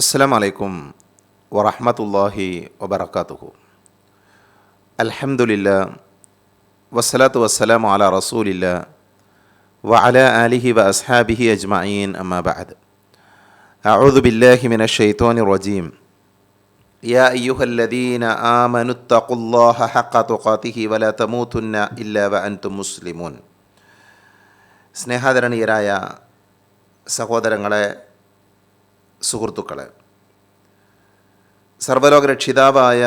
അസ്സാം വലൈക്കും വറഹമത്തല്ലാഹി വബർക്കാത്തുഹു അൽഹംദുലില്ല വസ്സലാത്തു വസ്സലാം അല റസൂലില്ല വ അല ആലിഹി വ അസ്ഹാബിഹി അജ്മഈൻ അമ്മാ ബഅദ് أعوذ بالله من الشيطان الرجيم يا أيها الذين آمنوا اتقوا الله حق تقاته ولا تموتن إلا وأنتم مسلمون സ്നേഹാദരണീയരായ സഹോദരങ്ങളെ സുഹൃത്തുക്കളെ സർവലോക രക്ഷിതാവായ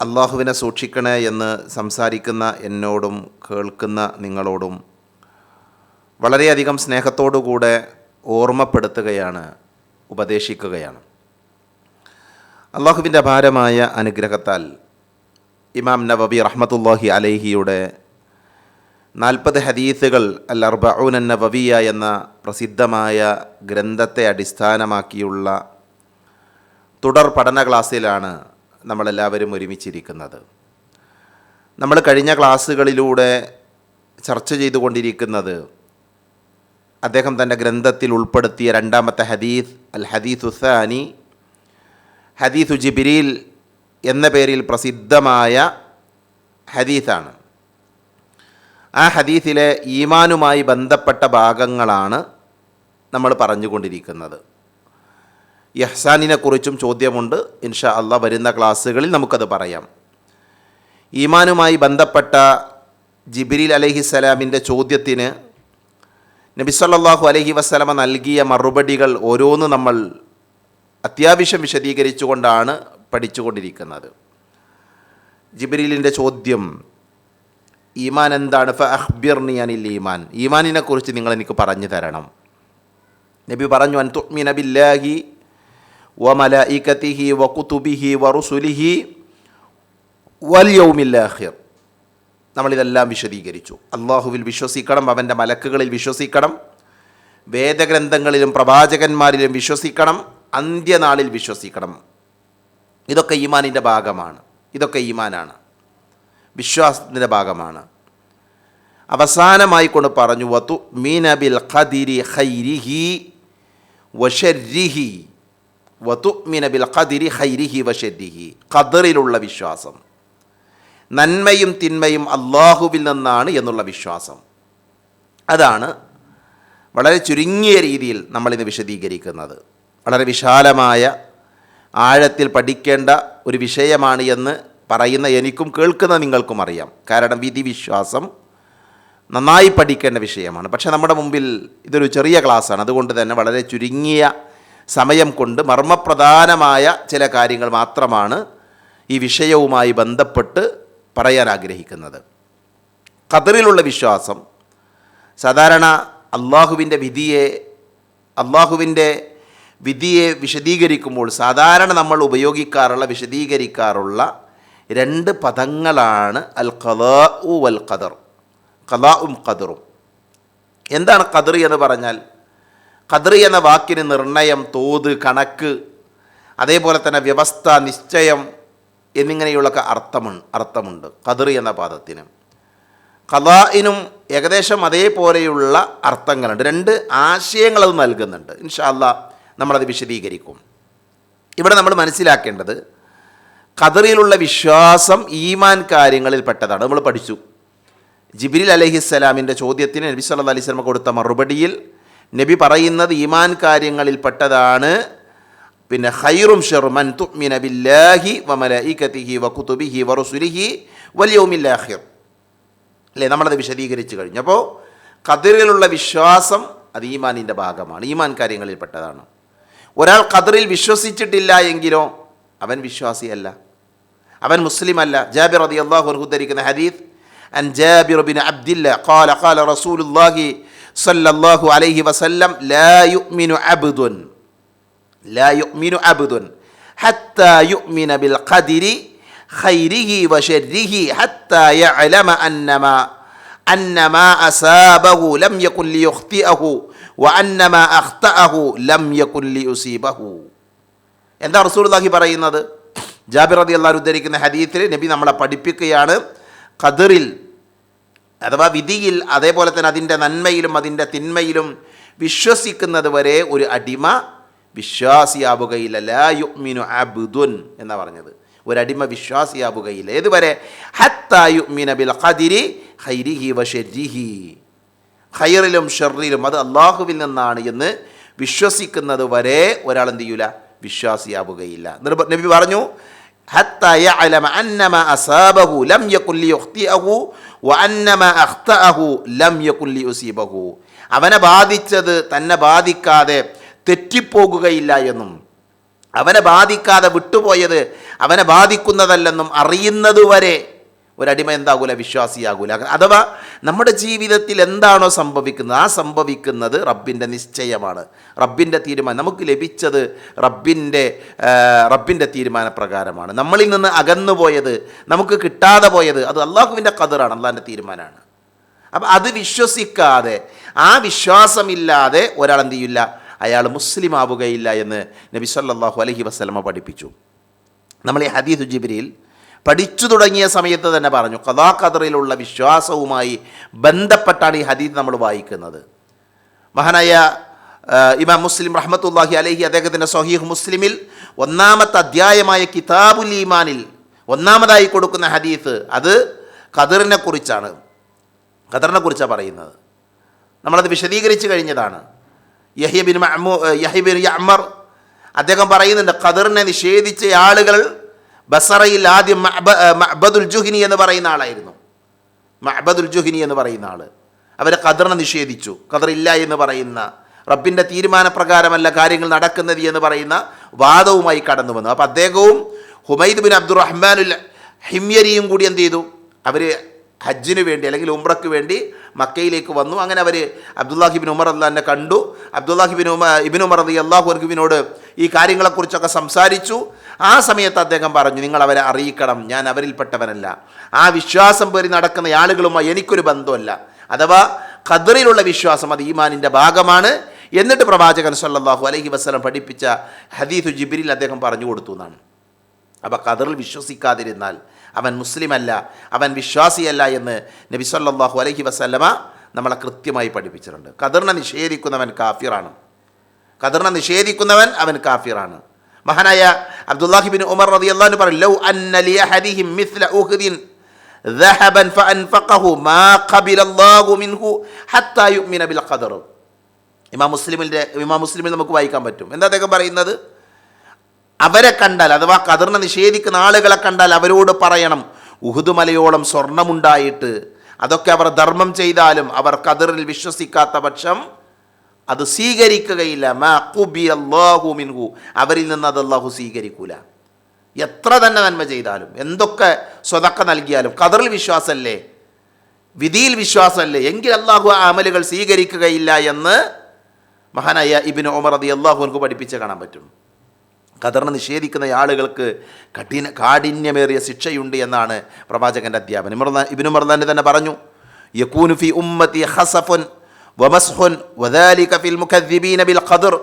അള്ളാഹുവിനെ സൂക്ഷിക്കണേ എന്ന് സംസാരിക്കുന്ന എന്നോടും കേൾക്കുന്ന നിങ്ങളോടും വളരെയധികം സ്നേഹത്തോടുകൂടെ ഓർമ്മപ്പെടുത്തുകയാണ് ഉപദേശിക്കുകയാണ്. അള്ളാഹുവിന്റെ അപാരമായ അനുഗ്രഹത്താൽ ഇമാം നവബി റഹ്മത്തുല്ലാഹി അലൈഹിയുടെ നാൽപ്പത് ഹദീസുകൾ അൽ അർബഊൻ നവവിയ എന്ന പ്രസിദ്ധമായ ഗ്രന്ഥത്തെ അടിസ്ഥാനമാക്കിയുള്ള തുടർ പഠന ക്ലാസ്സിലാണ് നമ്മളെല്ലാവരും ഒരുമിച്ചിരിക്കുന്നത്. നമ്മൾ കഴിഞ്ഞ ക്ലാസ്സുകളിലൂടെ ചർച്ച ചെയ്തുകൊണ്ടിരിക്കുന്നത് അദ്ദേഹം തന്റെ ഗ്രന്ഥത്തിൽ ഉൾപ്പെടുത്തിയ രണ്ടാമത്തെ ഹദീസ് അൽ ഹദീസ് ഉസാനി ഹദീസ് ജിബിരിൽ എന്ന പേരിൽ പ്രസിദ്ധമായ ഹദീസാണ്. ആ ഹദീസിലെ ഈമാനുമായി ബന്ധപ്പെട്ട ഭാഗങ്ങളാണ് നമ്മൾ പറഞ്ഞുകൊണ്ടിരിക്കുന്നത്. യഹ്സാനിനെക്കുറിച്ചും ചോദ്യമുണ്ട്. ഇൻഷാ അല്ല വരുന്ന ക്ലാസ്സുകളിൽ നമുക്കത് പറയാം. ഈമാനുമായി ബന്ധപ്പെട്ട ജിബിരിൽ അലഹിസ്സലാമിന്റെ ചോദ്യത്തിന് നബിസ്വല്ലാഹു അലഹി വസ്സലമ നൽകിയ മറുപടികൾ ഓരോന്ന് നമ്മൾ അത്യാവശ്യം വിശദീകരിച്ചുകൊണ്ടാണ് പഠിച്ചുകൊണ്ടിരിക്കുന്നത്. ജിബിരിലിന്റെ ചോദ്യം ഈമാൻ എന്താണ്? ഫ അഹ്ബിർനി അനിൽ ഈമാൻ. ഈമാനിനെ കുറിച്ച് നിങ്ങൾ എനിക്ക് പറഞ്ഞു തരണം. നബി പറഞ്ഞു അൻ തുഅ്മിന ബില്ലാഹി വ മലായികതിഹി വ കുതുബിഹി വ റുസുലിഹി വൽ യൗമില്ലാഹിർ. നമ്മളിതെല്ലാം വിശദീകരിച്ചു. അള്ളാഹുവിൽ വിശ്വസിക്കണം അവന്റെ മലക്കുകളിൽ വിശ്വസിക്കണം വേദഗ്രന്ഥങ്ങളിലും പ്രവാചകന്മാരിലും വിശ്വസിക്കണം അന്ത്യനാളിൽ വിശ്വസിക്കണം. ഇതൊക്കെ ഈമാനിന്റെ ഭാഗമാണ്. ഇതൊക്കെ ഈമാനാണ്. വിശ്വാസത്തിന്റെ ഭാഗമാണ്. അവസാനമായി കൊണ്ട് പറഞ്ഞു വത്തു മീനബിൽ ഖദിരി ഹൈരിഹി വഷരിഹി വത്തു മീനബിൽ ഖദിരി ഹൈരിഹി വഷരിഹി ഖദറിലുള്ള വിശ്വാസം. നന്മയും തിന്മയും അള്ളാഹുവിൽ നിന്നാണ് എന്നുള്ള വിശ്വാസം. അതാണ് വളരെ ചുരുങ്ങിയ രീതിയിൽ നമ്മളിന്ന് വിശദീകരിക്കുന്നത്. വളരെ വിശാലമായ ആഴത്തിൽ പഠിക്കേണ്ട ഒരു വിഷയമാണ് എന്ന് പറയുന്ന എനിക്കും കേൾക്കുന്ന നിങ്ങൾക്കും അറിയാം. കാരണം വിധി വിശ്വാസം നന്നായി പഠിക്കേണ്ട വിഷയമാണ്. പക്ഷേ നമ്മുടെ മുമ്പിൽ ഇതൊരു ചെറിയ ക്ലാസ്സാണ്. അതുകൊണ്ട് തന്നെ വളരെ ചുരുങ്ങിയ സമയം കൊണ്ട് മർമ്മപ്രധാനമായ ചില കാര്യങ്ങൾ മാത്രമാണ് ഈ വിഷയവുമായി ബന്ധപ്പെട്ട് പറയാൻ ആഗ്രഹിക്കുന്നത്. ഖദറിലുള്ള വിശ്വാസം സാധാരണ അള്ളാഹുവിന്റെ വിധിയെ അള്ളാഹുവിന്റെ വിധിയെ വിശദീകരിക്കുമ്പോൾ സാധാരണ നമ്മൾ ഉപയോഗിക്കാറുള്ള വിശദീകരിക്കാറുള്ള രണ്ട് പദങ്ങളാണ് അൽ ഖലാ വൽ ഖദർ ഖലാഉം ഖദറും. എന്താണ് ഖദറി എന്ന് പറഞ്ഞാൽ? ഖദറി എന്ന വാക്കിന് നിർണയം തോത് കണക്ക് അതേപോലെ തന്നെ വ്യവസ്ഥ നിശ്ചയം എന്നിങ്ങനെയുള്ളൊക്കെ അർത്ഥമുണ്ട് അർത്ഥമുണ്ട് ഖദർ എന്ന പാദത്തിന്. ഖലാഇനും ഏകദേശം അതേപോലെയുള്ള അർത്ഥങ്ങളുണ്ട്. രണ്ട് ആശയങ്ങൾ അത് നൽകുന്നുണ്ട്. ഇൻഷാല്ല നമ്മളത് വിശദീകരിക്കും. ഇവിടെ നമ്മൾ മനസ്സിലാക്കേണ്ടത് ഖദറിലുള്ള വിശ്വാസം ഈമാൻ കാര്യങ്ങളിൽ പെട്ടതാണ്. നമ്മൾ പഠിച്ചു. ജിബിരിൽ അലഹിസ്സലാമിന്റെ ചോദ്യത്തിന് നബി സല്ല അലൈഹി സ്വലമ കൊടുത്ത മറുപടിയിൽ നബി പറയുന്നത് ഈമാൻ കാര്യങ്ങളിൽ പെട്ടതാണ്. പിന്നെ ഹൈറും ഷെറുമൻ തുഅ്മിന ബില്ലാഹി വമലഇക്കത്തിഹി വഖുതുബിഹി വറുസുലിഹി കുതുബിഹി വ റുസുലിഹി വൽ യൗമിൽ ആഖിർ അല്ലേ? നമ്മളത് വിശദീകരിച്ച് കഴിഞ്ഞു. അപ്പോൾ ഖദറിലുള്ള വിശ്വാസം അത് ഈമാനിന്റെ ഭാഗമാണ്. ഈമാൻ കാര്യങ്ങളിൽ പെട്ടതാണ്. ഒരാൾ ഖദറിൽ വിശ്വസിച്ചിട്ടില്ല എങ്കിലോ അവൻ വിശ്വാസിയല്ല. അവൻ മുസ്ലിം അല്ല ജാബിർ റതി അള്ളാഹു ഉദ്ധരിക്കുന്ന ഹദീസ് അൻ ജാബിർ ബിൻ അബ്ദില്ല قال قال رسول الله صلى الله عليه وسلم لا يؤمن عبد لا يؤمن عبد حتى يؤمن بالقدر خيره وشره حتى يعلم أن ما أن ما أصابه لم يكن ليخطئه وأن ما أخطأه لم يكن ليصيبه എന്താ റസൂലുള്ളാഹി പറയുന്നത് ജാബിർ റതി അള്ളാഹു ഉദ്ധരിക്കുന്ന ഹദീത്തിൽ നബി നമ്മളെ പഠിപ്പിക്കുകയാണ് ഖദറിൽ അഥവാ വിധിയിൽ അതേപോലെ തന്നെ അതിന്റെ നന്മയിലും അതിന്റെ തിന്മയിലും വിശ്വസിക്കുന്നത് വരെ ഒരു അടിമ വിശ്വാസിയാവുകയില്ല. ലാ യുഅ്മിനു അബ്ദുൻ എന്നാ പറഞ്ഞത്. ഒരടിമ വിശ്വാസിയാവുകയില്ല. ഏതുവരെ? ഹത്താ യുഅ്മിന ബിൽ ഖദിരി ഖൈരിഹി വഷരിഹി ഹൈറിലും ഷെറിലും അത് അള്ളാഹുവിൽ നിന്നാണ് എന്ന് വിശ്വസിക്കുന്നത് വരെ ഒരാൾ എന്ത് ചെയ്യൂല? വിശ്വാസിയാവുകയില്ല. നബി പറഞ്ഞു ഹത്ത യഅലമ അന്നമ അസാബഹു ലം യകുൽ ലിയുഖ്തിഅഹു വ അന്നമ അഖ്തഅഹു ലം യകുൽ ലിയുസീബഹു അവനെ ബാധിച്ചത് തന്നെ ബാധിക്കാതെ തെറ്റിപ്പോകുകയില്ല എന്നും അവനെ ബാധിക്കാതെ വിട്ടുപോയത് അവനെ ബാധിക്കുന്നതല്ലെന്നും അറിയുന്നതുവരെ ഒരടിമ എന്താകൂല വിശ്വാസിയാകൂല. അഥവാ നമ്മുടെ ജീവിതത്തിൽ എന്താണോ സംഭവിക്കുന്നത് ആ സംഭവിക്കുന്നത് റബ്ബിന്റെ നിശ്ചയമാണ്. റബ്ബിന്റെ തീരുമാനം നമുക്ക് ലഭിച്ചത് റബ്ബിന്റെ റബ്ബിന്റെ തീരുമാനപ്രകാരമാണ് നമ്മളിൽ നിന്ന് അകന്നു പോയത് നമുക്ക് കിട്ടാതെ പോയത് അത് അള്ളാഹുവിന്റെ കതിറാണ് അള്ളാഹിന്റെ തീരുമാനമാണ്. അപ്പം അത് വിശ്വസിക്കാതെ ആ വിശ്വാസമില്ലാതെ ഒരാൾ എന്ത് ചെയ്യില്ല അയാൾ മുസ്ലിം ആവുകയില്ല എന്ന് നബി സല്ലല്ലാഹു അലൈഹി വസല്ലമ പഠിപ്പിച്ചു. നമ്മൾ ഈ ഹദീദ് ജിബ്രീൽ പഠിച്ചു തുടങ്ങിയ സമയത്ത് തന്നെ പറഞ്ഞു കഥാ ഖദറിലുള്ള വിശ്വാസവുമായി ബന്ധപ്പെട്ടാണ് ഈ ഹദീദ് നമ്മൾ വായിക്കുന്നത്. മഹാനായ ഇമാം മുസ്ലിം റഹ്മത്തുല്ലാഹി അലഹി അദ്ദേഹത്തിന്റെ സഹീഹ് മുസ്ലിമിൽ ഒന്നാമത്തെ അധ്യായമായ കിതാബുൽ ഈമാനിൽ ഒന്നാമതായി കൊടുക്കുന്ന ഹദീത്ത് അത് ഖദറിനെ കുറിച്ചാണ്. ഖദറിനെ കുറിച്ചാണ് പറയുന്നത്. നമ്മളത് വിശദീകരിച്ച് കഴിഞ്ഞതാണ്. യഹിബിൻ യഹിബിൻ അമർ അദ്ദേഹം പറയുന്നുണ്ട് ഖദറിനെ നിഷേധിച്ച ആളുകൾ ബസറയിൽ ആദ്യം മഹബദുൽ ജുഹിനി എന്ന് പറയുന്ന ആളായിരുന്നു. മഹബദുൽ ജുഹിനി എന്ന് പറയുന്ന ആൾ അവർ ഖദറിനെ നിഷേധിച്ചു. ഖദർ ഇല്ല എന്ന് പറയുന്ന റബ്ബിന്റെ തീരുമാനപ്രകാരമല്ല കാര്യങ്ങൾ നടക്കുന്നത് എന്ന് പറയുന്ന വാദവുമായി കടന്നു വന്നു. അപ്പോൾ അദ്ദേഹവും ഹുമൈദ് ബിൻ അബ്ദുറഹ്മാനുൽ ഹിമ്യരിയും കൂടി എന്ത് ചെയ്തു? അവർ ഹജ്ജിന് വേണ്ടി അല്ലെങ്കിൽ ഉംറയ്ക്ക് വേണ്ടി മക്കയിലേക്ക് വന്നു. അങ്ങനെ അവർ അബ്ദുല്ലാഹിബിൻ ഉമർ അല്ലാന്നെ കണ്ടു. അബ്ദുല്ലാഹിബിൻ ഉമർ ഇബിൻ ഉമർ അലി അള്ളാഹു അർഗുബിനോട് ഈ കാര്യങ്ങളെക്കുറിച്ചൊക്കെ സംസാരിച്ചു. ആ സമയത്ത് അദ്ദേഹം പറഞ്ഞു നിങ്ങൾ അവരെ അറിയിക്കണം. ഞാൻ അവരിൽപ്പെട്ടവനല്ല. ആ വിശ്വാസം പേറി നടക്കുന്ന ആളുകളുമായി എനിക്കൊരു ബന്ധമല്ല അഥവാ ഖദറിലുള്ള വിശ്വാസം അത് ഈമാനിന്റെ ഭാഗമാണ്. എന്നിട്ട് പ്രവാചകൻ സല്ലാഹു അലഹി വസ്ലം പഠിപ്പിച്ച ഹദീദു ജിബിരിൽ അദ്ദേഹം പറഞ്ഞു കൊടുത്തു എന്നാണ്. അപ്പോൾ ഖദറിൽ വിശ്വസിക്കാതിരുന്നാൽ അവൻ മുസ്ലിമല്ല അവൻ വിശ്വാസിയല്ല എന്ന് നബി സല്ലല്ലാഹു അലൈഹി വസല്ലമ നമ്മളെ കൃത്യമായി പഠിപ്പിച്ചിട്ടുണ്ട്. ഖദറിനെ നിഷേധിക്കുന്നവൻ കാഫിറാണ്. ഖദറിനെ നിഷേധിക്കുന്നവൻ അവൻ കാഫിറാണ് മഹാനായ അബ്ദുല്ലാഹിബിൻ ഉമർ റളിയല്ലാഹു പറയും ലൗ അന്ന ലി അഹദിഹിം മിസ്ല ഉഹ്ദിൻ ذهبا فأنفقه ما قبل الله منه حتى يؤمن بالقدر ഇമാം മുസ്ലിമിൻ്റെ ഇമാം മുസ്ലിമിൽ നമുക്ക് വായിക്കാൻ പറ്റും എന്താ അദ്ദേഹം പറയുന്നത് അവരെ കണ്ടാൽ അഥവാ കതിറിനെ നിഷേധിക്കുന്ന ആളുകളെ കണ്ടാൽ അവരോട് പറയണം ഉഹുദ് മലയോളം സ്വർണമുണ്ടായിട്ട് അതൊക്കെ അവർ ധർമ്മം ചെയ്താലും അവർ കതിറിൽ വിശ്വസിക്കാത്ത പക്ഷം അത് സ്വീകരിക്കുകയില്ല. മാ അല്ലാഹു മിൻഹു. അവരിൽ നിന്ന് അത് അള്ളാഹു സ്വീകരിക്കൂല. എത്ര തന്നെ നന്മ ചെയ്താലും എന്തൊക്കെ സ്വതക്ക നൽകിയാലും കതറിൽ വിശ്വാസമല്ലേ വിധിയിൽ വിശ്വാസമല്ലേ എങ്കിൽ അള്ളാഹു അമലുകൾ സ്വീകരിക്കുകയില്ല എന്ന് മഹാനായ ഇബിന് ഉമർ അതി അള്ളാഹുവിനക്ക് പഠിപ്പിച്ച് കാണാൻ പറ്റും. ഖദറിനെ നിഷേധിക്കുന്ന ആളുകൾക്ക് കഠിന കാഠിന്യമേറിയ ശിക്ഷയുണ്ട് എന്നാണ് പ്രവാചകന്റെ അധ്യാപനം. ഇബ്നു മർദാൻ തന്നെ പറഞ്ഞു യക്കൂനുഫി ഉമ്മത്തി ഹസഫുൻ വമസ്ഹുൻ വദാലിക ഫിൽ മുഖദ്ദിബീന ബിൽ ഖദർ.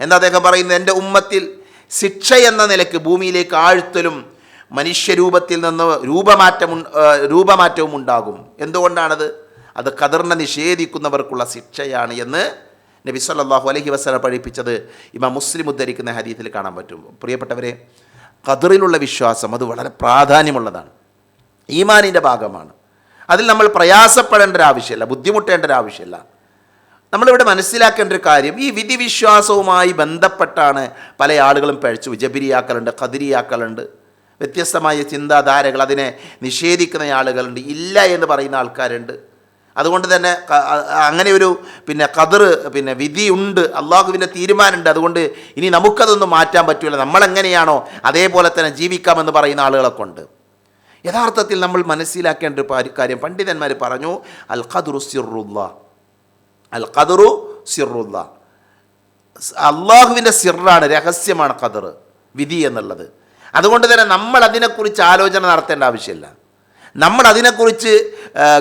എന്താ അദ്ദേഹം പറയുന്നത്? എന്റെ ഉമ്മത്തിൽ ശിക്ഷ എന്ന നിലയ്ക്ക് ഭൂമിയിലേക്ക് ആഴ്ത്തലും മനുഷ്യരൂപത്തിൽ നിന്ന് രൂപമാറ്റം രൂപമാറ്റവും ഉണ്ടാകും. എന്തുകൊണ്ടാണത്? അത് ഖദറിനെ നിഷേധിക്കുന്നവർക്കുള്ള ശിക്ഷയാണ് എന്ന് നബി സല്ലല്ലാഹു അലൈഹി വസല്ലം പഠിപ്പിച്ചത് ഇമാം മുസ്ലിം ഉദ്ധരിക്കുന്ന ഹദീസിൽ കാണാൻ പറ്റും. പ്രിയപ്പെട്ടവരെ ഖദറിലുള്ള വിശ്വാസം അത് വളരെ പ്രാധാന്യമുള്ളതാണ്. ഈമാനിന്റെ ഭാഗമാണ്. അതിൽ നമ്മൾ പ്രയാസപ്പെടേണ്ട ഒരു ആവശ്യമില്ല ബുദ്ധിമുട്ടേണ്ട ഒരു ആവശ്യമില്ല നമ്മളിവിടെ മനസ്സിലാക്കേണ്ട ഒരു കാര്യം ഈ വിധിവിശ്വാസവുമായി ബന്ധപ്പെട്ടാണ് പല ആളുകളും പഴിച്ചു. ജബിരിയാക്കലുണ്ട് കതിരിയാക്കലുണ്ട് വ്യത്യസ്തമായ ചിന്താധാരകൾ അതിനെ നിഷേധിക്കുന്ന ആളുകളുണ്ട്. ഇല്ല എന്ന് പറയുന്ന ആൾക്കാരുണ്ട്. അതുകൊണ്ട് തന്നെ അങ്ങനെ ഒരു പിന്നെ കതിർ പിന്നെ വിധി വിധിയുണ്ട്. അള്ളാഹുവിന്റെ തീരുമാനമുണ്ട്. അതുകൊണ്ട് ഇനി നമുക്കതൊന്നും മാറ്റാൻ പറ്റില്ല നമ്മളെങ്ങനെയാണോ അതേപോലെ തന്നെ ജീവിക്കാമെന്ന് പറയുന്ന ആളുകളൊക്കെ ഉണ്ട്. യഥാർത്ഥത്തിൽ നമ്മൾ മനസ്സിലാക്കേണ്ട ഒരു കാര്യം പണ്ഡിതന്മാർ പറഞ്ഞു അൽ ഖദുർ സിറുല്ല. അൽ ഖദറു സിറുല്ല. അള്ളാഹുവിന്റെ സിറാണ് രഹസ്യമാണ് ഖദർ വിധി എന്നുള്ളത്. അതുകൊണ്ട് തന്നെ നമ്മൾ അതിനെക്കുറിച്ച് ആലോചന നടത്തേണ്ട ആവശ്യമില്ല. നമ്മൾ അതിനെക്കുറിച്ച്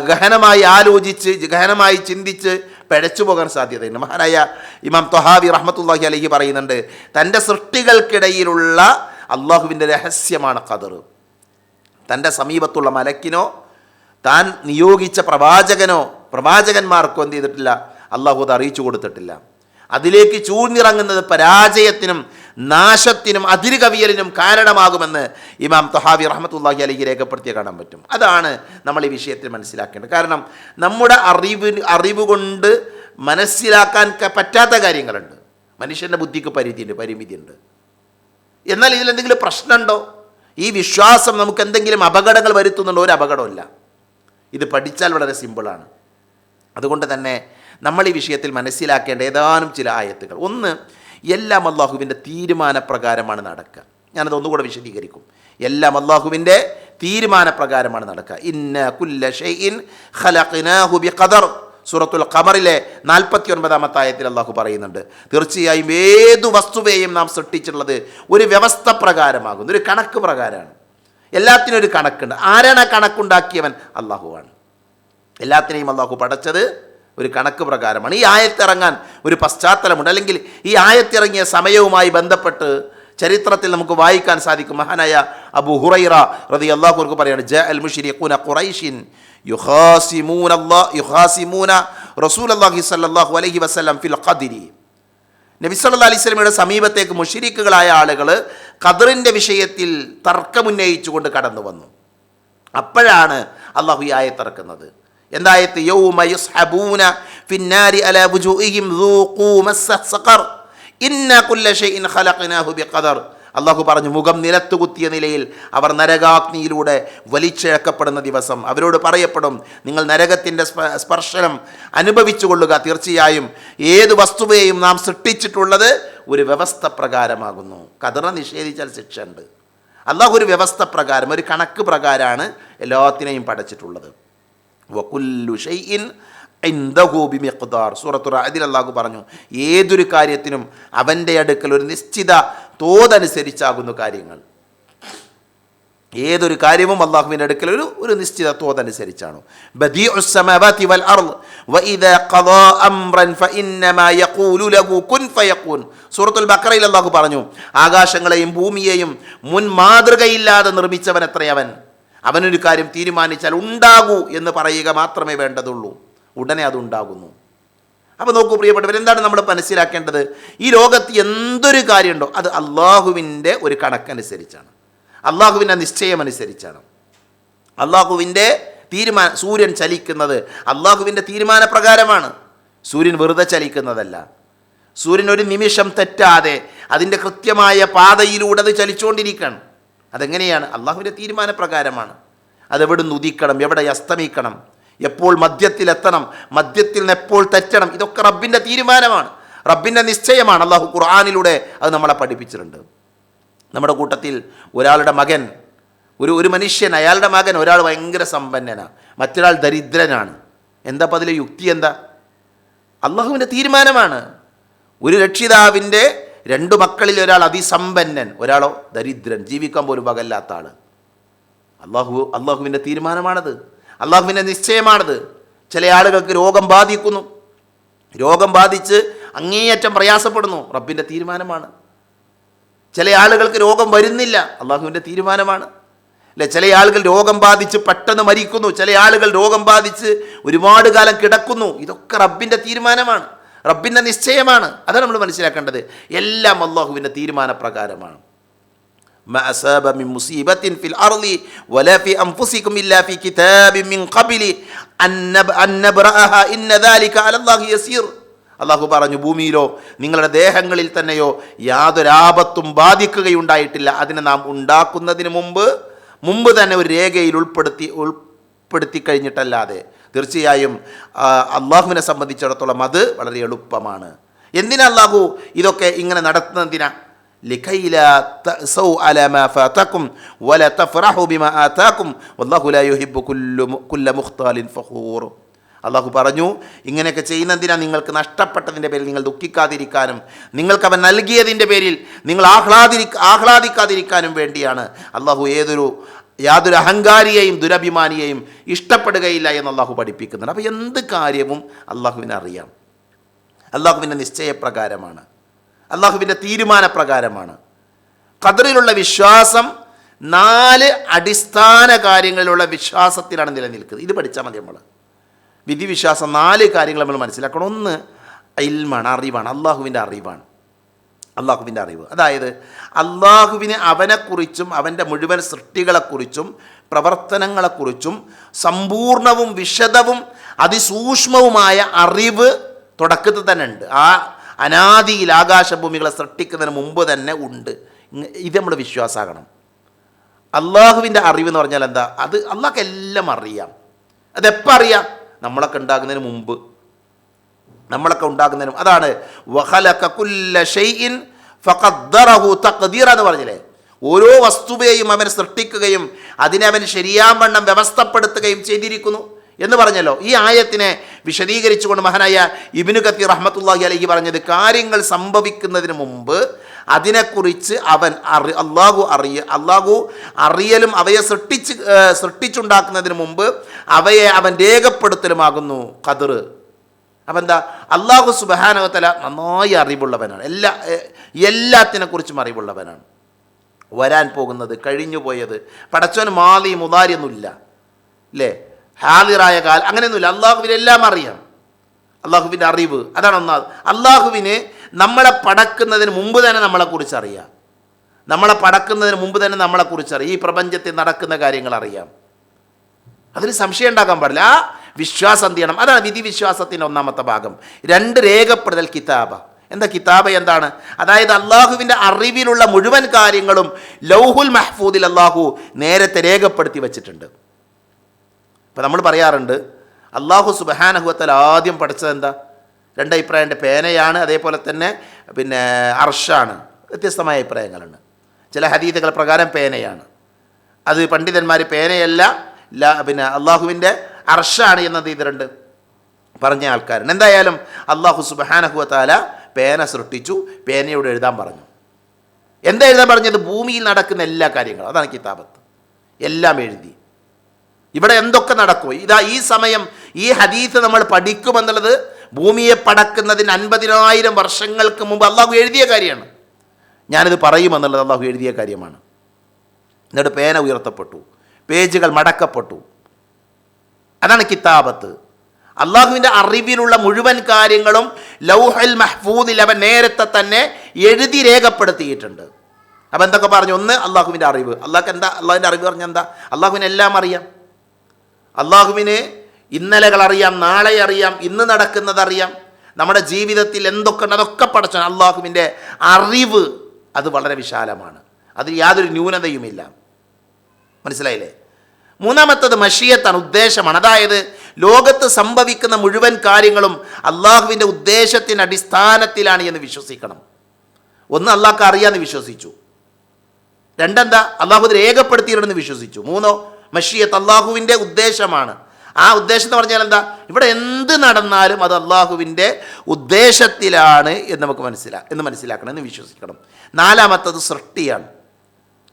ഗഹനമായി ആലോചിച്ച് ഗഹനമായി ചിന്തിച്ച് പിഴച്ചു പോകാൻ സാധ്യതയുണ്ട്. മഹാനായ ഇമാം തൊഹാബി റഹ്മത്തുല്ലാഹി അലഹി പറയുന്നുണ്ട് തന്റെ സൃഷ്ടികൾക്കിടയിലുള്ള അള്ളാഹുവിന്റെ രഹസ്യമാണ് ഖദർ തന്റെ സമീപത്തുള്ള മലക്കിനോ താൻ നിയോഗിച്ച പ്രവാചകനോ പ്രവാചകന്മാർക്കോ എന്ത് ചെയ്തിട്ടില്ല? അള്ളാഹു അത് അറിയിച്ചു കൊടുത്തിട്ടില്ല. അതിലേക്ക് ചൂഴ്ന്നിറങ്ങുന്നത് പരാജയത്തിനും നാശത്തിനും അതിരുകവിയലിനും കാരണമാകുമെന്ന് ഇമാം തൊഹാബി റഹമത്തുല്ലാഹി അലിക്ക് രേഖപ്പെടുത്തിയ കാണാൻ പറ്റും. അതാണ് നമ്മൾ ഈ വിഷയത്തിൽ മനസ്സിലാക്കേണ്ടത്. കാരണം നമ്മുടെ അറിവ് അറിവ് കൊണ്ട് മനസ്സിലാക്കാൻ പറ്റാത്ത കാര്യങ്ങളുണ്ട്. മനുഷ്യന്റെ ബുദ്ധിക്ക് പരിധിയുണ്ട് പരിമിതിയുണ്ട്. എന്നാൽ ഇതിലെന്തെങ്കിലും പ്രശ്നമുണ്ടോ? ഈ വിശ്വാസം നമുക്ക് എന്തെങ്കിലും അപകടങ്ങൾ വരുത്തുന്നുണ്ടോ? ഒരു അപകടമില്ല ഇത് പഠിച്ചാൽ വളരെ സിമ്പിളാണ് അതുകൊണ്ട് തന്നെ നമ്മൾ ഈ വിഷയത്തിൽ മനസ്സിലാക്കേണ്ട ഏതാനും ചില ആയത്തുകൾ. ഒന്ന് എല്ലാം അള്ളാഹുവിന്റെ തീരുമാനപ്രകാരമാണ് നടക്കുക. ഞാനത് ഒന്നുകൂടെ വിശദീകരിക്കും. എല്ലാം അള്ളാഹുവിന്റെ തീരുമാനപ്രകാരമാണ് നടക്കുക. ഇന്ന കുല്ല ഷൈഇൻ ബി ഖദർ സൂറത്തുൽ ഖമറിലെ നാൽപ്പത്തി ഒൻപതാമത്തെ ആയത്തിൽ അള്ളാഹു പറയുന്നുണ്ട് തീർച്ചയായും ഏതു വസ്തുവേയും നാം സൃഷ്ടിച്ചിട്ടുള്ളത് ഒരു വ്യവസ്ഥ പ്രകാരമാകുന്നു ഒരു കണക്ക് പ്രകാരമാണ്. എല്ലാത്തിനും ഒരു കണക്കുണ്ട്. ആരാണ് കണക്കുണ്ടാക്കിയവൻ? അള്ളാഹുവാണ്. എല്ലാത്തിനെയും അള്ളാഹു പടച്ചത് ഒരു കണക്ക് പ്രകാരമാണ്. ഈ ആയത്തിറങ്ങാൻ ഒരു പശ്ചാത്തലമുണ്ട്. അല്ലെങ്കിൽ ഈ ആയത്തിറങ്ങിയ സമയവുമായി ബന്ധപ്പെട്ട് ചരിത്രത്തിൽ നമുക്ക് വായിക്കാൻ സാധിക്കും. മഹാനായ അബു ഹുറൈറ റതി അള്ളാഹുർക്ക് പറയാണ് ജ അൽ മുഷിരിഖൂന ഖുറൈഷിൻ യുഹാസിമൂന അല്ലാ യുഹാസിമൂന റസൂൽ അള്ളാഹി സല്ലല്ലാഹു അലൈഹി വസല്ലം ഫിൽ നബി അലൈഹി സമീപത്തേക്ക് മുഷിരിക്കുകളായ ആളുകൾ ഖദറിന്റെ വിഷയത്തിൽ തർക്കമുന്നയിച്ചുകൊണ്ട് കടന്നു വന്നു അപ്പോഴാണ് അള്ളാഹു ആയത്തിറക്കുന്നത്. എന്തായത്ത് യൗമ യുസ്ഹബൂന ഫിന്നാരി അല വുജൂഹിഹിം ذوقوا മസ്സ സഖർ ഇന്ന കുല്ല ഷൈഇൻ ഖലഖനാഹു ബിഖദർ അള്ളാഹു പറഞ്ഞു മുഖം നിലത്തു കുത്തിയ നിലയിൽ അവർ നരകാഗ്നിയിലൂടെ വലിച്ചിഴക്കപ്പെടുന്ന ദിവസം അവരോട് പറയപ്പെടും നിങ്ങൾ നരകത്തിൻ്റെ സ്പ- സ്പർശനം അനുഭവിച്ചു കൊള്ളുക തീർച്ചയായും ഏത് വസ്തുവേയും നാം സൃഷ്ടിച്ചിട്ടുള്ളത് ഒരു വ്യവസ്ഥ പ്രകാരമാകുന്നു കതിറ നിഷേധിച്ചാൽ ശിക്ഷ ഉണ്ട് അള്ളാഹു ഒരു വ്യവസ്ഥ പ്രകാരം ഒരു കണക്ക് പ്രകാരമാണ് എല്ലാത്തിനെയും പടച്ചിട്ടുള്ളത് ഇൻദഹു ബിമിഖ്ദാർ. അള്ളാഹു പറഞ്ഞു ഏതൊരു കാര്യത്തിനും അവന്റെ അടുക്കൽ ഒരു നിശ്ചിത തോതനുസരിച്ചാകുന്നു കാര്യങ്ങൾ. ഏതൊരു കാര്യവും അള്ളാഹുവിന്റെ അടുക്കൽ ഒരു ഒരു നിശ്ചിത തോതനുസരിച്ചാണ്. സൂറത്തുൽ ബഖറയിൽ അള്ളാഹു പറഞ്ഞു ആകാശങ്ങളെയും ഭൂമിയെയും മുൻ മാതൃകയില്ലാതെ നിർമ്മിച്ചവൻ എത്രയവൻ? അവനൊരു കാര്യം തീരുമാനിച്ചാൽ ഉണ്ടാകൂ എന്ന് പറയുക മാത്രമേ വേണ്ടതുള്ളൂ. ഉടനെ അതുണ്ടാകുന്നു അപ്പോൾ നോക്കൂ പ്രിയപ്പെട്ടവർ എന്താണ് നമ്മൾ മനസ്സിലാക്കേണ്ടത്? ഈ ലോകത്ത് എന്തൊരു കാര്യമുണ്ടോ? അത് അള്ളാഹുവിന്റെ ഒരു കണക്കനുസരിച്ചാണ്. അള്ളാഹുവിന്റെ നിശ്ചയം അനുസരിച്ചാണ് അള്ളാഹുവിന്റെ തീരുമാന സൂര്യൻ ചലിക്കുന്നത് അള്ളാഹുവിന്റെ തീരുമാനപ്രകാരമാണ്. സൂര്യൻ വെറുതെ ചലിക്കുന്നതല്ല. സൂര്യൻ ഒരു നിമിഷം തെറ്റാതെ അതിന്റെ കൃത്യമായ പാതയിലൂടെ അത് ചലിച്ചുകൊണ്ടിരിക്കണം അതെങ്ങനെയാണ്? അള്ളാഹുവിന്റെ തീരുമാനപ്രകാരമാണ്. അതെവിടുന്ന് ഉദിക്കണം? എവിടെ അസ്തമിക്കണം? എപ്പോൾ മദ്യത്തിലെത്തണം? മദ്യത്തിൽ നിന്ന് എപ്പോൾ തെറ്റണം? ഇതൊക്കെ റബ്ബിന്റെ തീരുമാനമാണ്. റബ്ബിന്റെ നിശ്ചയമാണ്. അള്ളാഹു ഖുർആാനിലൂടെ അത് നമ്മളെ പഠിപ്പിച്ചിട്ടുണ്ട്. നമ്മുടെ കൂട്ടത്തിൽ ഒരാളുടെ മകൻ ഒരു ഒരു മനുഷ്യൻ അയാളുടെ മകൻ ഒരാൾ ഭയങ്കര സമ്പന്നനാണ്. മറ്റൊരാൾ ദരിദ്രനാണ്. എന്താ അപ്പം അതിലെ യുക്തി എന്താ? അള്ളാഹുവിന്റെ തീരുമാനമാണ്. ഒരു രക്ഷിതാവിന്റെ രണ്ടു മക്കളിൽ ഒരാൾ അതിസമ്പന്നൻ ഒരാളോ ദരിദ്രൻ ജീവിക്കാൻ പോലും വകല്ലാത്ത ആൾ അള്ളാഹു അള്ളാഹുവിന്റെ തീരുമാനമാണത്. അള്ളാഹുവിന്റെ നിശ്ചയമാണത്. ചില ആളുകൾക്ക് രോഗം ബാധിക്കുന്നു. രോഗം ബാധിച്ച് അങ്ങേയറ്റം പ്രയാസപ്പെടുന്നു. റബ്ബിന്റെ തീരുമാനമാണ്. ചില ആളുകൾക്ക് രോഗം വരുന്നില്ല. അള്ളാഹുവിന്റെ തീരുമാനമാണ്. അല്ലെ ചില ആളുകൾ രോഗം ബാധിച്ച് പെട്ടെന്ന് മരിക്കുന്നു. ചില ആളുകൾ രോഗം ബാധിച്ച് ഒരുപാട് കാലം കിടക്കുന്നു. ഇതൊക്കെ റബ്ബിന്റെ തീരുമാനമാണ്. റബ്ബിൻ്റെ നിശ്ചയമാണ് അതാണ് നമ്മൾ മനസ്സിലാക്കേണ്ടത് എല്ലാം അള്ളാഹുവിൻ്റെ തീരുമാനപ്രകാരമാണ് ما أصاب من مصيبة في الأرض ولا في أنفسكم إلا في كتاب من قبل أن نب- أن نبرأها إن ذلك على الله يسير അള്ളാഹു പറഞ്ഞു ഭൂമിയിലോ നിങ്ങളുടെ ദേഹങ്ങളിൽ തന്നെയോ യാതൊരാപത്തും ബാധിക്കുകയുണ്ടായിട്ടില്ല അതിനെ നാം ഉണ്ടാക്കുന്നതിന് മുമ്പ് മുമ്പ് തന്നെ ഒരു രേഖയിൽ ഉൾപ്പെടുത്തി ഉൾപ്പെടുത്തി കഴിഞ്ഞിട്ടല്ലാതെ തീർച്ചയായും ആ, അള്ളാഹുവിനെ സംബന്ധിച്ചിടത്തോളം അത് വളരെ എളുപ്പമാണ് എന്തിനാ അള്ളാഹു ഇതൊക്കെ ഇങ്ങനെ നടത്തുന്നതിനാ لكي لا تأسوا على ما فاتكم ولا تفرحوا بما آتاكم والله لا يحب كل كل مختال فخور അള്ളാഹു പറഞ്ഞു ഇങ്ങനെയൊക്കെ ചെയ്യുന്നതിനാ നിങ്ങൾക്ക് നഷ്ടപ്പെട്ടതിൻ്റെ പേരിൽ നിങ്ങൾ ദുഃഖിക്കാതിരിക്കാനും നിങ്ങൾക്ക് അവൻ നൽകിയതിൻ്റെ പേരിൽ നിങ്ങൾ ആഹ്ലാദിരി ആഹ്ലാദിക്കാതിരിക്കാനും വേണ്ടിയാണ് അള്ളാഹു ഏതൊരു യാതൊരു അഹങ്കാരിയെയും ദുരഭിമാനിയെയും ഇഷ്ടപ്പെടുകയില്ല എന്ന് അള്ളാഹു പഠിപ്പിക്കുന്നുണ്ട്. അപ്പോൾ എന്ത് കാര്യവും അള്ളാഹുവിനെ അറിയാം. അള്ളാഹുവിന്റെ നിശ്ചയപ്രകാരമാണ്. അള്ളാഹുവിന്റെ തീരുമാനപ്രകാരമാണ്. ഖദറിലുള്ള വിശ്വാസം നാല് അടിസ്ഥാന കാര്യങ്ങളിലുള്ള വിശ്വാസത്തിലാണ് നിലനിൽക്കുന്നത്. ഇത് പഠിച്ചാൽ മതി നമ്മൾ വിധിവിശ്വാസം നാല് കാര്യങ്ങൾ നമ്മൾ മനസ്സിലാക്കണം. ഒന്ന് ഇൽമാണ് അറിവാണ് അള്ളാഹുവിന്റെ അറിവാണ്. അള്ളാഹുവിന്റെ അറിവ്. അതായത് അള്ളാഹുവിന് അവനെക്കുറിച്ചും അവന്റെ മുഴുവൻ സൃഷ്ടികളെക്കുറിച്ചും പ്രവർത്തനങ്ങളെക്കുറിച്ചും സമ്പൂർണവും വിശദവും അതിസൂക്ഷ്മവുമായ അറിവ് തുടക്കത്തിൽ തന്നെ ഉണ്ട്. ആ അനാദിയിൽ ആകാശഭൂമികളെ സൃഷ്ടിക്കുന്നതിന് മുമ്പ് തന്നെ ഉണ്ട്. ഇത് നമ്മൾ വിശ്വാസമാകണം അള്ളാഹുവിന്റെ അറിവ് എന്ന് പറഞ്ഞാൽ എന്താ? അത് അള്ളാഹ്ക്ക് എല്ലാം അറിയാം. അതെപ്പോൾ അറിയാം? നമ്മളൊക്കെ ഉണ്ടാകുന്നതിന് മുമ്പ്. നമ്മളൊക്കെ ഉണ്ടാകുന്നതിനും അതാണ് എന്ന് പറഞ്ഞില്ലേ? ഓരോ വസ്തുവേയും അവൻ സൃഷ്ടിക്കുകയും അതിനെ അവൻ ശരിയാവണ്ണം വ്യവസ്ഥപ്പെടുത്തുകയും ചെയ്തിരിക്കുന്നു എന്ന് പറഞ്ഞല്ലോ. ഈ ആയത്തിനെ വിശദീകരിച്ചുകൊണ്ട് മഹാനായ ഇബിനു കത്തി റഹ്മത്തുള്ളാഹി അലഹി പറഞ്ഞത് കാര്യങ്ങൾ സംഭവിക്കുന്നതിന് മുമ്പ് അതിനെക്കുറിച്ച് അവൻ അറി അള്ളാഹു അറിയ അള്ളാഹു അറിയലും അവയെ സൃഷ്ടിച്ച് സൃഷ്ടിച്ചുണ്ടാക്കുന്നതിന് മുമ്പ് അവയെ അവൻ രേഖപ്പെടുത്തലുമാകുന്നു. ഖദർ അപ്പം എന്താ? അള്ളാഹു സുബഹാനവത്തല നന്നായി അറിവുള്ളവനാണ്. എല്ലാ എല്ലാത്തിനെക്കുറിച്ചും അറിവുള്ളവനാണ്. വരാൻ പോകുന്നത് കഴിഞ്ഞു പോയത്. പടച്ചവൻ മാലി മുതാരിയൊന്നുമില്ല. അല്ലേ ഹാദിറായ കാൽ അങ്ങനെയൊന്നുമില്ല. അള്ളാഹുവിന് എല്ലാം അറിയാം. അള്ളാഹുവിന്റെ അറിവ് അതാണ് ഒന്നാമത്. അള്ളാഹുവിന് നമ്മളെ പടക്കുന്നതിന് മുമ്പ് തന്നെ നമ്മളെക്കുറിച്ച് അറിയാം. നമ്മളെ പടക്കുന്നതിന് മുമ്പ് തന്നെ നമ്മളെക്കുറിച്ച് അറിയാം. ഈ പ്രപഞ്ചത്തിൽ നടക്കുന്ന കാര്യങ്ങൾ അറിയാം. അതിന് സംശയം ഉണ്ടാക്കാൻ പാടില്ല. ആ വിശ്വാസം ചെയ്യണം? അതാണ് വിധി വിശ്വാസത്തിന്റെ ഒന്നാമത്തെ ഭാഗം. രണ്ട് രേഖപ്പെടുത്തൽ കിതാബ. എന്താ കിതാബ എന്താണ്? അതായത് അള്ളാഹുവിന്റെ അറിവിലുള്ള മുഴുവൻ കാര്യങ്ങളും ലൗഹുൽ മഹ്ഫൂദിൽ അള്ളാഹു നേരത്തെ രേഖപ്പെടുത്തി വച്ചിട്ടുണ്ട്. ഇപ്പം നമ്മൾ പറയാറുണ്ട് അള്ളാഹു സുബഹാനഹുവത്തൽ ആദ്യം പഠിച്ചത് എന്താ? രണ്ട് അഭിപ്രായന്റെ പേനയാണ് അതേപോലെ തന്നെ പിന്നെ അർഷാണ്. വ്യത്യസ്തമായ അഭിപ്രായങ്ങളുണ്ട് ചില ഹദീതകൾ പ്രകാരം പേനയാണ്. അത് പണ്ഡിതന്മാർ പേനയല്ല പിന്നെ അള്ളാഹുവിന്റെ അർഷാണ് എന്നത് ഇതിലുണ്ട് പറഞ്ഞ ആൾക്കാരൻ എന്തായാലും അള്ളാഹു സുബഹാനഹുവത്താല പേന സൃഷ്ടിച്ചു പേനയോട് എഴുതാൻ പറഞ്ഞു. എന്താ എഴുതാൻ പറഞ്ഞത്? ഭൂമിയിൽ നടക്കുന്ന എല്ലാ കാര്യങ്ങളും. അതാണ് കിതാബത്ത്. എല്ലാം എഴുതി. ഇവിടെ എന്തൊക്കെ നടക്കും ഇതാ ഈ സമയം ഈ ഹദീസ് നമ്മൾ പഠിക്കുമെന്നുള്ളത് ഭൂമിയെ പടക്കുന്നതിന് അൻപതിനായിരം വർഷങ്ങൾക്ക് മുമ്പ് അള്ളാഹു എഴുതിയ കാര്യമാണ്. ഞാനിത് പറയുമെന്നുള്ളത് അള്ളാഹു എഴുതിയ കാര്യമാണ്. എന്നിട്ട് പേന ഉയർത്തപ്പെട്ടു. പേജുകൾ മടക്കപ്പെട്ടു. അതാണ് കിതാബത്ത്. അള്ളാഹുവിന്റെ അറിവിലുള്ള മുഴുവൻ കാര്യങ്ങളും ലൗഹൽ മഹ്ഫൂദിൽ അവൻ നേരത്തെ തന്നെ എഴുതി രേഖപ്പെടുത്തിയിട്ടുണ്ട്. അപ്പം എന്തൊക്കെ പറഞ്ഞു? ഒന്ന് അള്ളാഹുവിന്റെ അറിവ്. അള്ളാഹ്ക്ക് എന്താ? അള്ളാഹുവിന്റെ അറിവ് പറഞ്ഞാൽ എന്താ? അള്ളാഹുവിന് എല്ലാം അറിയാം. അള്ളാഹുവിന് ഇന്നലകൾ അറിയാം നാളെ അറിയാം ഇന്ന് നടക്കുന്നത് അറിയാം. നമ്മുടെ ജീവിതത്തിൽ എന്തൊക്കെ ഉണ്ട് അതൊക്കെ പഠിച്ചു അള്ളാഹുവിന്റെ അറിവ് അത് വളരെ വിശാലമാണ്. അതിൽ യാതൊരു ന്യൂനതയുമില്ല. മനസ്സിലായില്ലേ? മൂന്നാമത്തത് മഷിയത്താണ് ഉദ്ദേശമാണ്. അതായത് ലോകത്ത് സംഭവിക്കുന്ന മുഴുവൻ കാര്യങ്ങളും അള്ളാഹുവിന്റെ ഉദ്ദേശത്തിന്റെ അടിസ്ഥാനത്തിലാണ് എന്ന് വിശ്വസിക്കണം. ഒന്ന് അള്ളാഹ്ക്ക് അറിയാമെന്ന് വിശ്വസിച്ചു. രണ്ടെന്താ? അള്ളാഹു ഇത് രേഖപ്പെടുത്തിയിട്ടുണ്ടെന്ന് വിശ്വസിച്ചു. മൂന്നോ മഷിയത്ത് അള്ളാഹുവിന്റെ ഉദ്ദേശമാണ്. ആ ഉദ്ദേശം എന്ന് പറഞ്ഞാൽ എന്താ? ഇവിടെ എന്ത് നടന്നാലും അത് അള്ളാഹുവിന്റെ ഉദ്ദേശത്തിലാണ് എന്ന് നമുക്ക് മനസ്സിലാ എന്ന് മനസ്സിലാക്കണം എന്ന് വിശ്വസിക്കണം. നാലാമത്തത് സൃഷ്ടിയാണ്.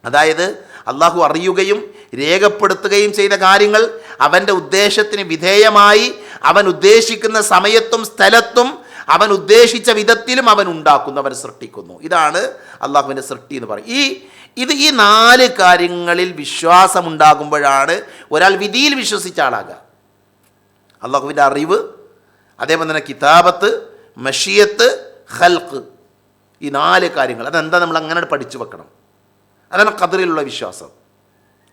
അതായത് അള്ളാഹു അറിയുകയും രേഖപ്പെടുത്തുകയും ചെയ്ത കാര്യങ്ങൾ അവന്റെ ഉദ്ദേശത്തിന് വിധേയമായി അവൻ ഉദ്ദേശിക്കുന്ന സമയത്തും സ്ഥലത്തും അവൻ ഉദ്ദേശിച്ച വിധത്തിലും അവൻ ഉണ്ടാക്കുന്നു അവൻ സൃഷ്ടിക്കുന്നു. ഇതാണ് അള്ളാഹുവിന്റെ സൃഷ്ടി എന്ന് പറയും ഈ ഇത് ഈ നാല് കാര്യങ്ങളിൽ വിശ്വാസമുണ്ടാകുമ്പോഴാണ് ഒരാൾ വിധിയിൽ വിശ്വസിച്ച ആളാകുക. അള്ളാഹുവിന്റെ അറിവ് അതേപോലെ തന്നെ കിതാബത്ത് മഷിയത്ത് ഹൽക്ക് ഈ നാല് കാര്യങ്ങൾ. അതെന്താ നമ്മൾ അങ്ങനെ പഠിച്ചു വെക്കണം? അതാണ് ഖദറിലുള്ള വിശ്വാസം.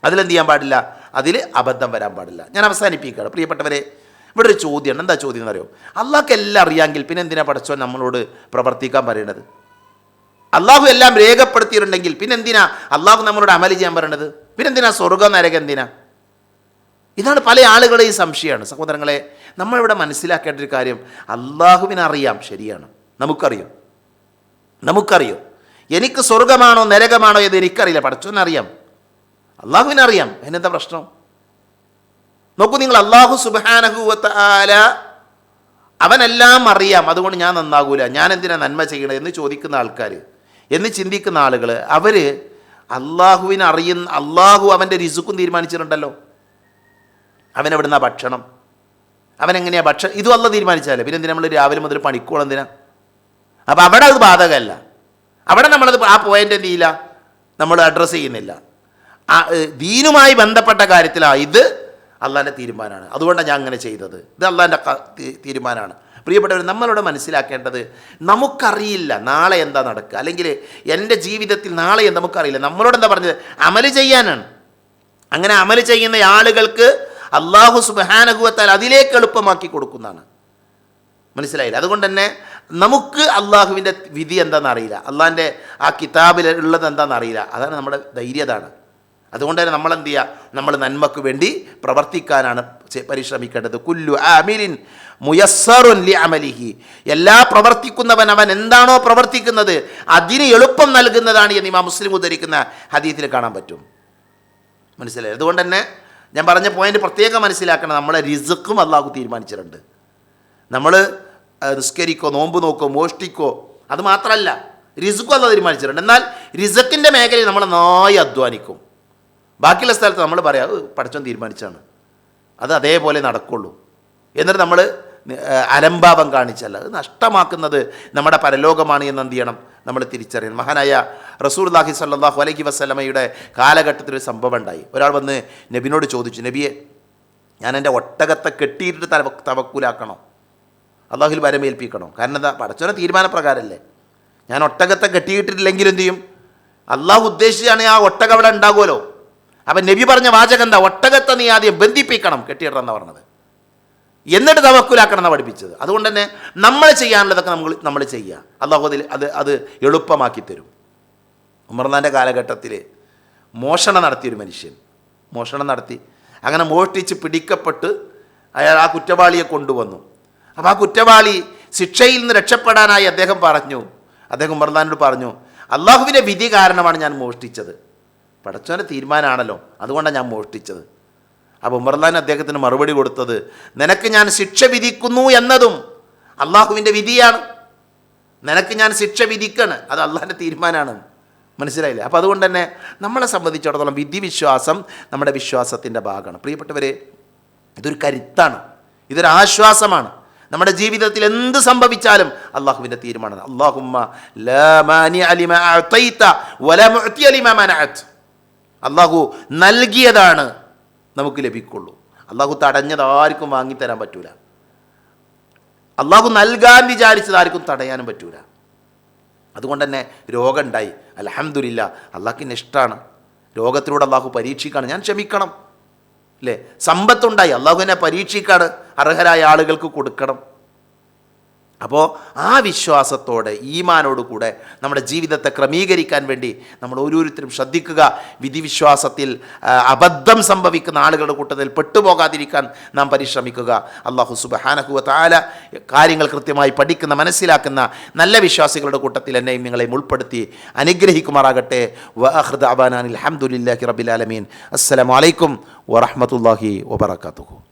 അതിലെന്ത് ചെയ്യാൻ പാടില്ല? അതിൽ അബദ്ധം വരാൻ പാടില്ല. ഞാൻ അവസാനിപ്പിക്കുകയാണ്. പ്രിയപ്പെട്ടവരെ ഇവിടെ ഒരു ചോദ്യമാണ് എന്താ ചോദ്യം എന്ന് എന്നറിയോ? അള്ളാഹ്ക്ക് എല്ലാം അറിയാമെങ്കിൽ പിന്നെ എന്തിനാ പഠിച്ചോ നമ്മളോട് പ്രവർത്തിക്കാൻ പറയണത്? അള്ളാഹു എല്ലാം രേഖപ്പെടുത്തിയിട്ടുണ്ടെങ്കിൽ പിന്നെ എന്തിനാ അള്ളാഹു നമ്മളോട് അമൽ ചെയ്യാൻ പറയണത്? പിന്നെ എന്തിനാ സ്വർഗം നരകം എന്തിനാ? ഇതാണ് പല ആളുകളെയും സംശയമാണ്. സഹോദരങ്ങളെ നമ്മളിവിടെ മനസ്സിലാക്കേണ്ട ഒരു കാര്യം അള്ളാഹുവിനറിയാം ശരിയാണ്. നമുക്കറിയാം. നമുക്കറിയാം. എനിക്ക് സ്വർഗമാണോ നരകമാണോ എന്ന് എനിക്കറിയില്ല. പഠിച്ചോന്നറിയാം അള്ളാഹുവിനറിയാം. എന്നെന്താ പ്രശ്നം? നോക്കൂ നിങ്ങൾ അള്ളാഹു സുബാനഹുവല അവനെല്ലാം അറിയാം. അതുകൊണ്ട് ഞാൻ നന്നാകൂല. ഞാൻ എന്തിനാ നന്മ ചെയ്യണത് എന്ന് ചോദിക്കുന്ന ആൾക്കാർ എന്ന് ചിന്തിക്കുന്ന ആളുകൾ അവർ അള്ളാഹുവിനെ അറിയുന്ന അള്ളാഹു അവന്റെ രിസുക്കും തീരുമാനിച്ചിട്ടുണ്ടല്ലോ. അവൻ എവിടുന്ന ഭക്ഷണം? അവൻ എങ്ങനെയാ ഭക്ഷണം ഇതും അല്ല തീരുമാനിച്ചാലേ. പിന്നെ എന്തിനാ നമ്മൾ രാവിലെ മുതൽ പണിക്കോളം എന്തിനാ? അപ്പോൾ അവിടെ അത് ബാധകമല്ല. അവിടെ നമ്മളത് ആ പോയിന്റ് എന്ത് ചെയ്യില്ല? നമ്മൾ അഡ്രസ്സ് ചെയ്യുന്നില്ല. ആ ദീനുമായി ബന്ധപ്പെട്ട കാര്യത്തിലാണ് ഇത് അള്ളാന്റെ തീരുമാനമാണ് അതുകൊണ്ടാണ് ഞാൻ അങ്ങനെ ചെയ്തത്. ഇത് അള്ളാന്റെ തീരുമാനമാണ് പ്രിയപ്പെട്ടവർ നമ്മളിവിടെ മനസ്സിലാക്കേണ്ടത് നമുക്കറിയില്ല നാളെ എന്താ നടക്കുക. അല്ലെങ്കിൽ എന്റെ ജീവിതത്തിൽ നാളെ എന്താ നമുക്കറിയില്ല. നമ്മളോട് എന്താ പറഞ്ഞത്? അമൽ ചെയ്യാനാണ്. അങ്ങനെ അമൽ ചെയ്യുന്ന ആളുകൾക്ക് അള്ളാഹു സുബാനഹുവത്താൽ അതിലേക്ക് എളുപ്പമാക്കി കൊടുക്കുന്നതാണ്. മനസ്സിലായില്ല? അതുകൊണ്ട് തന്നെ നമുക്ക് അള്ളാഹുവിന്റെ വിധി എന്താണെന്ന് അറിയില്ല അള്ളാഹിന്റെ ആ കിതാബിൽ ഉള്ളത് എന്താണെന്ന് അറിയില്ല അതാണ് നമ്മുടെ ധൈര്യതാണ് അതുകൊണ്ട് തന്നെ നമ്മൾ എന്ത് ചെയ്യുക? നമ്മൾ നന്മക്ക് വേണ്ടി പ്രവർത്തിക്കാനാണ് പരിശ്രമിക്കേണ്ടത്. കുല്ലു അമിലിൻ മുയസ്സറുൻ അമലിഹി. എല്ലാ പ്രവർത്തിക്കുന്നവൻ അവൻ എന്താണോ പ്രവർത്തിക്കുന്നത് അതിന് എളുപ്പം നൽകുന്നതാണ് എന്ന് ഇമാം മുസ്ലിം ഉദ്ധരിക്കുന്ന ഹദീത്തിൽ കാണാൻ പറ്റും. മനസ്സിലായി? അതുകൊണ്ട് തന്നെ ഞാൻ പറഞ്ഞ പോയിന്റ് പ്രത്യേകം മനസ്സിലാക്കണം. നമ്മളെ റിസുക്കും അള്ളാഹു തീരുമാനിച്ചിട്ടുണ്ട്. നമ്മൾ നിസ്കരിക്കോ നോമ്പ് നോക്കോ മോഷ്ടിക്കോ അത് മാത്രമല്ല റിസുക്കും അല്ല തീരുമാനിച്ചിട്ടുണ്ട്. എന്നാൽ റിസക്കിന്റെ മേഖലയിൽ നമ്മൾ നന്നായി അധ്വാനിക്കും. ബാക്കിയുള്ള സ്ഥലത്ത് നമ്മൾ പറയാം അത് പഠിച്ചോൻ തീരുമാനിച്ചാണ് അത് അതേപോലെ നടക്കുള്ളൂ. എന്നിട്ട് നമ്മൾ അലംഭാവം കാണിച്ചല്ല. അത് നഷ്ടമാക്കുന്നത് നമ്മുടെ പരലോകമാണ് എന്ന് എന്ത് ചെയ്യണം? നമ്മൾ തിരിച്ചറിയണം. മഹാനായ റസൂർലാഹി സല്ലാഹു അലൈഹി വസ്ലമയുടെ കാലഘട്ടത്തിൽ ഒരു സംഭവം ഉണ്ടായി. ഒരാൾ വന്ന് നബിനോട് ചോദിച്ചു നബിയെ ഞാൻ എന്റെ ഒട്ടകത്തെ കെട്ടിയിട്ട് തവ തവക്കൂലാക്കണോ? അള്ളാഹുൽ വരമേൽപ്പിക്കണോ. കാരണം എന്താ? പടച്ചോനെ തീരുമാനപ്രകാരമല്ലേ ഞാൻ ഒട്ടകത്തെ കെട്ടിയിട്ടില്ലെങ്കിലും എന്തു ചെയ്യും? അള്ളാഹു ഉദ്ദേശിച്ചാണ് ആ ഒട്ടകം അവിടെ ഉണ്ടാകുമല്ലോ. അപ്പം നബി പറഞ്ഞ വാചകം എന്താ? ഒട്ടകത്തെ നീ ആദ്യം ബന്ധിപ്പിക്കണം എന്ന് പറഞ്ഞത്. എന്നിട്ട് തവക്കുലാക്കണം എന്നാണ് പഠിപ്പിച്ചത്. അതുകൊണ്ട് തന്നെ നമ്മൾ ചെയ്യാനുള്ളതൊക്കെ നമ്മൾ നമ്മൾ ചെയ്യുക. അള്ളാഹു അതിൽ അത് അത് എളുപ്പമാക്കി തരും. ഉമർന്നാന്റെ കാലഘട്ടത്തിൽ മോഷണം നടത്തിയൊരു മനുഷ്യൻ. മോഷണം നടത്തി. അങ്ങനെ മോഷ്ടിച്ച് പിടിക്കപ്പെട്ട് അയാൾ ആ കുറ്റവാളിയെ കൊണ്ടുവന്നു. അപ്പോൾ ആ കുറ്റവാളി ശിക്ഷയിൽ നിന്ന് രക്ഷപ്പെടാനായി അദ്ദേഹം പറഞ്ഞു. അദ്ദേഹം ഉമർദാനോട് പറഞ്ഞു അള്ളാഹുവിന്റെ വിധി കാരണമാണ് ഞാൻ മോഷ്ടിച്ചത്. പടച്ചോന്റെ തീരുമാനമാണല്ലോ അതുകൊണ്ടാണ് ഞാൻ മോഷ്ടിച്ചത്. അപ്പോൾ ഉമർദാൻ അദ്ദേഹത്തിന് മറുപടി കൊടുത്തത് നിനക്ക് ഞാൻ ശിക്ഷ വിധിക്കുന്നു എന്നതും അള്ളാഹുവിന്റെ വിധിയാണ്. നിനക്ക് ഞാൻ ശിക്ഷ വിധിക്കണം അത് അള്ളാഹിന്റെ തീരുമാനമാണ് മനസ്സിലായില്ലേ? അപ്പോൾ അതുകൊണ്ട് തന്നെ നമ്മളെ സംബന്ധിച്ചിടത്തോളം വിധിവിശ്വാസം നമ്മുടെ വിശ്വാസത്തിന്റെ ഭാഗമാണ്. പ്രിയപ്പെട്ടവരെ ഇതൊരു കരുത്താണ്. ഇതൊരു ആശ്വാസമാണ്. നമ്മുടെ ജീവിതത്തിൽ എന്ത് സംഭവിച്ചാലും അള്ളാഹുവിന്റെ തീരുമാനം അള്ളാഹുമ്മ ലാ മാനിഅ ലിമാ അഅ്തൈത വലാ മുഅ്തിയ ലിമാ മനഅത്. അള്ളാഹു നൽകിയതാണ് നമുക്ക് ലഭിക്കുള്ളൂ. അള്ളാഹു തടഞ്ഞത് ആർക്കും വാങ്ങിത്തരാൻ പറ്റൂല. അള്ളാഹു നൽകാൻ വിചാരിച്ചത് ആർക്കും തടയാനും പറ്റൂല. അതുകൊണ്ട് തന്നെ രോഗം ഉണ്ടായി. അലഹമില്ല അള്ളാഹ്ക്കിന് ഇഷ്ടമാണ്. രോഗത്തിലൂടെ അള്ളാഹു പരീക്ഷിക്കണം. ഞാൻ ക്ഷമിക്കണം. അല്ലേ സമ്പത്തുണ്ടായി. അള്ളാഹുവിനെ പരീക്ഷിക്കാണ് അർഹരായ ആളുകൾക്ക് കൊടുക്കണം. അപ്പോൾ ആ വിശ്വാസത്തോടെ ഈമാനോട് കൂടെ നമ്മുടെ ജീവിതത്തെ ക്രമീകരിക്കാൻ വേണ്ടി നമ്മൾ ഓരോരുത്തരും ശ്രദ്ധിക്കുക. വിധിവിശ്വാസത്തിൽ അബദ്ധം സംഭവിക്കുന്ന ആളുകളുടെ കൂട്ടത്തിൽ പെട്ടുപോകാതിരിക്കാൻ നാം പരിശ്രമിക്കുക. അള്ളാഹു സുബഹാനഹുവ താല കാര്യങ്ങൾ കൃത്യമായി പഠിക്കുന്ന മനസ്സിലാക്കുന്ന നല്ല വിശ്വാസികളുടെ കൂട്ടത്തിൽ എന്നെയും നിങ്ങളെയും ഉൾപ്പെടുത്തി അനുഗ്രഹിക്കുമാറാകട്ടെ. വഹൃദ് അബാനാൻ അലഹമുല്ലാഹി റബിലാലമീൻ അസ്സലാമലൈക്കും വറഹമത്തല്ലാഹി വബർക്കാത്തു